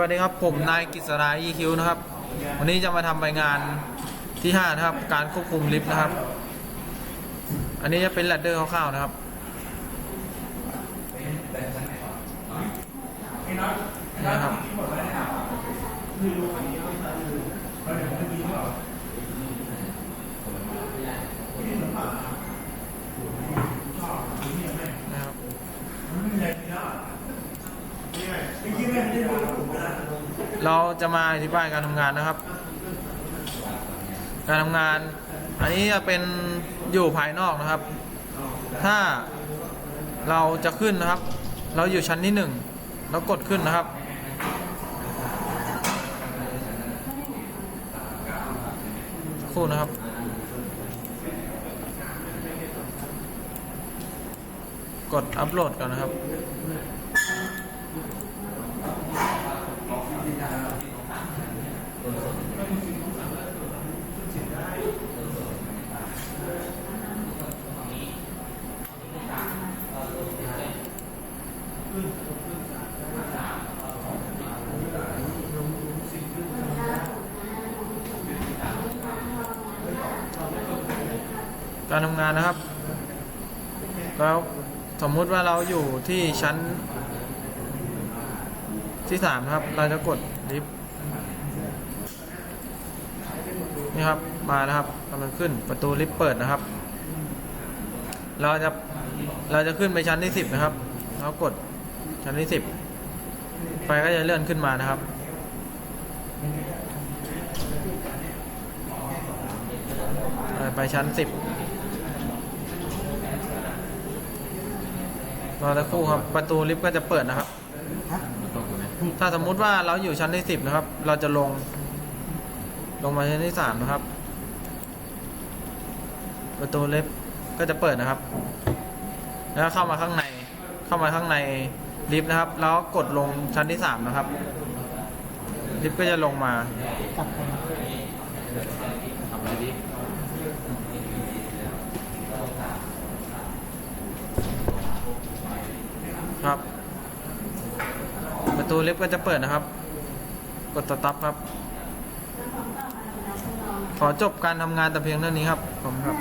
วัสดีครับผมนายกิษรา EQ นะครับ วันนี้จะมาทำใบงานที่ 5 นะครับ การควบคุมลิฟต์นะครับ อันนี้จะเป็นแรดเดอร์คร่าวๆนะครับ นะครับ นะครับ เราจะมาอธิบายการทำงานนะครับ การทำงาน อันนี้จะเป็นอยู่ภายนอกนะครับ ถ้าเราจะขึ้นนะครับ เราอยู่ชั้นที่หนึ่งแล้วกดขึ้นนะครับ คู่นะครับกดอัปโหลดก่อนนะครับ การทำงานนะครับ แล้วสมมุติว่าเราอยู่ที่ชั้นที่สามครับ เราจะกดลิฟต์นี่ครับ มานะครับกำลังขึ้นประตูลิฟต์เปิดนะครับ เราจะเราจะขึ้นไปชั้นที่สิบนะครับแล้วกดชั้นที่สิบไฟก็จะเลื่อนขึ้นมานะครับ ไปชั้นสิบ รอสักครู่ครับ ประตูลิฟต์ก็จะเปิดนะครับถ้าสมมุติว่าเราอยู่ชั้นที่สิบนะครับ เราจะลง ลงมาชั้นที่สามนะครับ ประตูลิฟต์ก็จะเปิดนะครับ แล้วเข้ามาข้างใน เข้ามาข้างในลิฟต์นะครับ แล้วกดลงชั้นที่สามนะครับ ลิฟต์ก็จะลงมา ครับ ประตูลิฟต์ก็จะเปิดนะครับ กดสต็อปครับ ขอจบการทำงานแต่เพียงเท่านี้ครับ ผมครับ